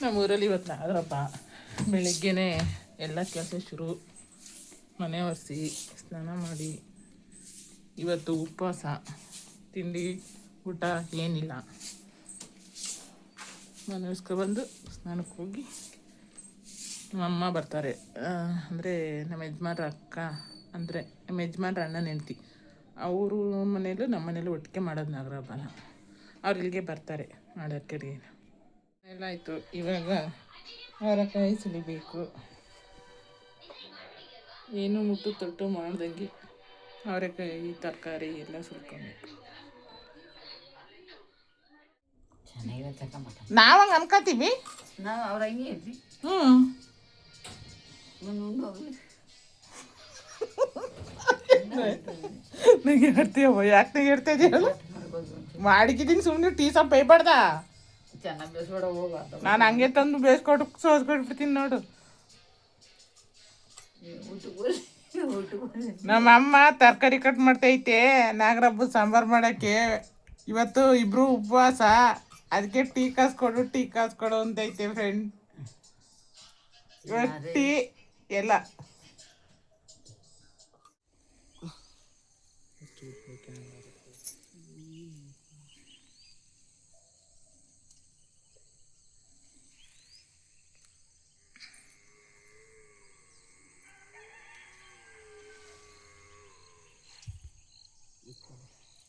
ನಮ್ಮೂರಲ್ಲಿ ಇವತ್ತು ನಾಗರಪ್ಪ ಬೆಳಿಗ್ಗೆನೆ ಎಲ್ಲ ಕೆಲಸ ಶುರು. ಮನೆ ಒರೆಸಿ, ಸ್ನಾನ ಮಾಡಿ. ಇವತ್ತು ಉಪವಾಸ. ತಿಂಡಿ, ಊಟ ಏನಿಲ್ಲ. ಮನೆ ಬಂದು ಸ್ನಾನಕ್ಕೆ ಹೋಗಿ ನಮ್ಮಮ್ಮ ಬರ್ತಾರೆ. ಅಂದರೆ ನಮ್ಮ ಯಜಮಾನ್ರ ಅಕ್ಕ, ಅಂದರೆ ನಮ್ಮ ಯಜಮಾನ್ರ ಅಣ್ಣನ ಹೆಂಡ್ತಿ. ಅವರು ಮನೇಲೂ ನಮ್ಮ ಮನೇಲೂ ಒಟ್ಟಿಗೆ ಮಾಡೋದು ನಾಗರ ಹಬ್ಬನ ಅವ್ರು ಇಲ್ಲಿಗೆ ಬರ್ತಾರೆ ಮಾಡೋಕ್ಕೆ ಎಲ್ಲ ಆಯಿತು ಇವಾಗ ಅವರೆಕಾಯಿ ಸುಲಿಬೇಕು. ಏನು ಮುಟ್ಟು ತೊಟ್ಟು ಮಾಡ್ದಂಗೆ ಅವರೆಕಾಯಿ ತರಕಾರಿ ಎಲ್ಲ ಸುಲ್ಕೊಬೇಕು. ನಾವು ಹಂಗೆ ಅನ್ಕೋತೀವಿ? ನಾವು ಅವ್ರ ಹಂಗೆ ಇದ್ವಿ. ಹ್ಞೂ ನಂಗೆ ಹೇಳ್ತೀಯವ ಯಾಕೆ ನನಗೆ ಹೇಳ್ತಾ ಇದೆಯಲ್ಲ ಮಾಡ್ಬೋದು ಮಾಡಿಕಿದ್ದೀನಿ ಸುಮ್ಮನೆ ಟೀ ಸಾಪ್ ಬೇಯ್ಬಾರ್ದ? ಚೆನ್ನಾಗಿ ಬೇಸ್ಬೇಡ ಹೋಗ ನಾನು ಹಂಗೆ ತಂದು ಬೇಸ್ಕೊಟ್ಟು ಸೋಸ್ಕೊಟ್ಬಿಡ್ತೀನಿ ನೋಡು. ನಮ್ಮ ಅಮ್ಮ ತರಕಾರಿ ಕಟ್ ಮಾಡ್ತೈತೆ ನಾಗರಬ್ಬ ಸಾಂಬಾರು ಮಾಡೋಕ್ಕೆ. ಇವತ್ತು ಇಬ್ರು ಉಪವಾಸ ಅದಕ್ಕೆ ಟೀ ಕಾಸ್ಕೊಡು ಟೀ ಕಾಸ್ಕೊಡು ಅಂತೈತೆ ಫ್ರೆಂಡ್ ಇವತ್ತು ಟೀ ಎಲ್ಲ.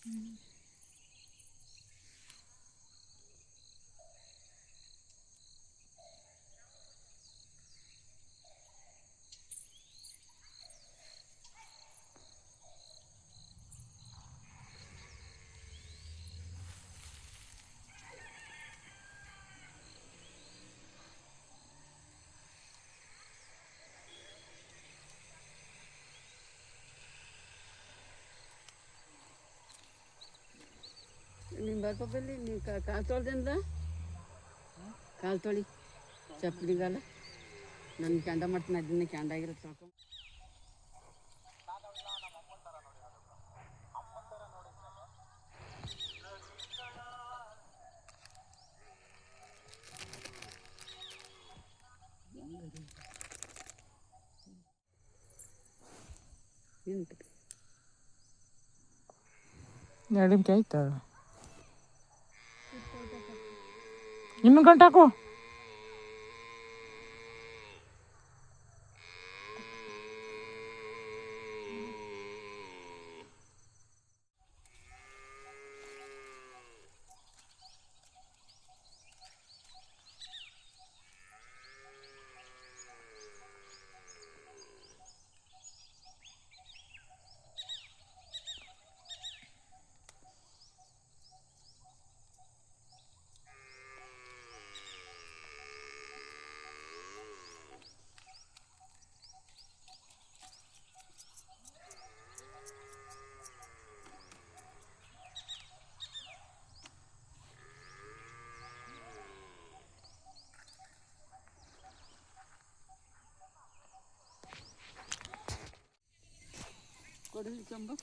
Mm. ನಿಮ್ಮ ಬರ್ಪಲ್ಲಿ ನೀವು ಕಾಲು ತೊಳ್ದಿಂದ ಕಾಲು ತೊಳಿ. ಚಪ್ಪಲಿಗಾಲ ನನ್ನ ಕೆಂಡ ಮಾಡ್ತೀನಿ ಅದನ್ನ ಕೆಂಡಾಗಿರುತ್ತೆ ತೊಳ್ಕೊಂಡು ಎಂಟು ಆಯ್ತಾ ಇನ್ನು ಗಂಟಾಕು അവിടെ ഇരിക്കുമ്പോൾ